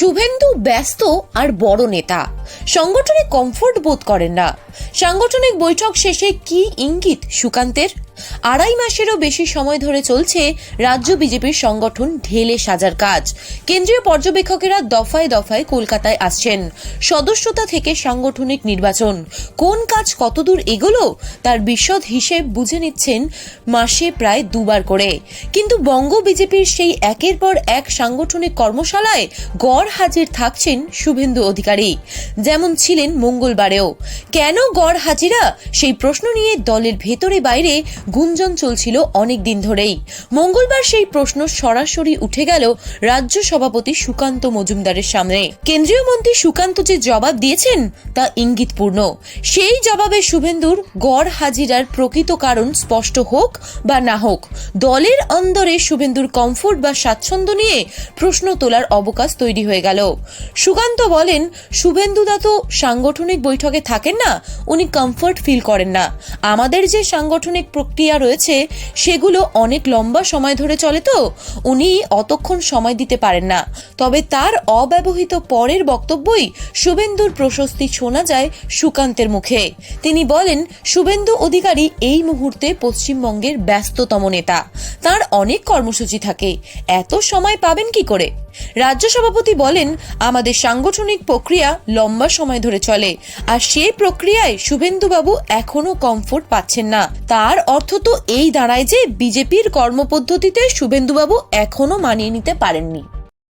শুভেন্দু ব্যস্ত আর বড় নেতা। সংগঠনে কমফোর্ট বোধ করেন না। সাংগঠনিক বৈঠক শেষে কি ইঙ্গিত সুকান্তের? আড়াই মাসেরও বেশি সময় ধরে চলছে রাজ্য বিজেপির সংগঠন ঢেলে সাজার কাজ। কেন্দ্রীয় পর্যবেক্ষকেরা দফায় দফায় কলকাতায় আসছেন। সদস্যতা থেকে সাংগঠনিক নির্বাচন। কোন কাজ কতদূর এগোলো তার বিশদ হিসেব বুঝে নিচ্ছেন মাসে প্রায় দুবার করে। কিন্তু বঙ্গ বিজেপির সেই একের পর এক সাংগঠনিক কর্মশালায় গড় হাজির থাকছেন শুভেন্দু অধিকারী। যেমন ছিলেন মঙ্গলবারেও। কেন গড় হাজিরা? সেই প্রশ্ন নিয়ে দলের ভেতরে বাইরে গুঞ্জন চলছিল অনেক দিন ধরেই। মঙ্গলবার সেই প্রশ্ন সরাসরি উঠে গেল রাজ্য সভাপতি সুকান্ত মজুমদারের সামনে। কেন্দ্রীয় মন্ত্রী সুকান্ত যে জবাব দিয়েছেন তা ইঙ্গিতপূর্ণ। সেই জবাবে শুভেন্দুর গড় হাজিরার প্রকৃত কারণ স্পষ্ট হোক বা না হোক, দলের অন্দরে শুভেন্দুর কমফোর্ট বা স্বাচ্ছন্দ্য নিয়ে প্রশ্ন তোলার অবকাশ তৈরি হয়ে গেল। সুকান্ত বলেন শুভেন্দুদা তো সাংগঠনিক বৈঠকে থাকেন না, উনি কমফোর্ট ফিল করেন না। আমাদের যে সাংগঠনিক প্রক্রিয়া রয়েছে, সেগুলো অনেক লম্বা সময় ধরে চলে তো, উনি অতক্ষণ সময় দিতে পারেন না। তবে তার অব্যবহৃত পরের বক্তব্যই শুভেন্দুর প্রশস্তি শোনা যায় সুকান্তের মুখে। তিনি বলেন, শুভেন্দু অধিকারী এই মুহূর্তে পশ্চিমবঙ্গের ব্যস্ততম নেতা। তার অনেক কর্মসূচি থাকে। এত সময় পাবেন কি করে? রাজ্য সভাপতি বলেন, আমাদের সাংগঠনিক প্রক্রিয়া লম্বা সময় ধরে চলে। আর সেই প্রক্রিয়ায় শুভেন্দুবাবু এখনও কমফোর্ট পাচ্ছেন না। তার অর্থ তো এই দাঁড়ায় যে বিজেপির কর্মপদ্ধতিতে শুভেন্দুবাবু এখনও মানিয়ে নিতে পারেননি।